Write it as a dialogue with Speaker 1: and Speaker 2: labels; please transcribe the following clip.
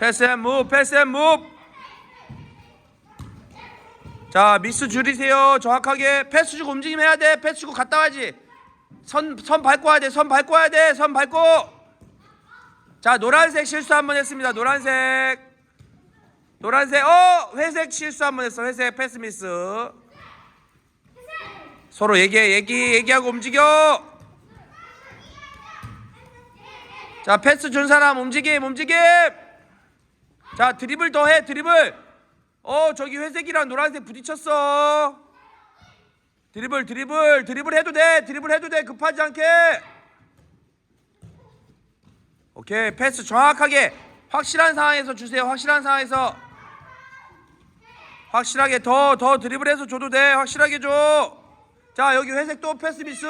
Speaker 1: 패스 앤 무브 패스 앤 무브 자 미스 줄이세요. 정확하게. 패스 주고 움직임 해야 돼. 패스 주고 갔다 와야지. 선, 선 밟고 와야 돼선 밟고 와야 돼선 밟고. 자 노란색 실수 한 번 했습니다. 노란색. 노란색. 어 회색 실수 한 번 했어. 회색 패스 미스. 서로 얘기해 얘기 얘기하고 움직여. 자 패스 준 사람 움직임 움직임 자 드리블 더해 드리블 어 저기 회색이랑 노란색 부딪혔어. 드리블 드리블 드리블 해도 돼 드리블 해도 돼 급하지 않게. 오케이 패스 정확하게. 확실한 상황에서 주세요 확실한 상황에서. 확실하게 더 더 드리블해서 줘도 돼 확실하게 줘자 여기 회색 또 패스 미스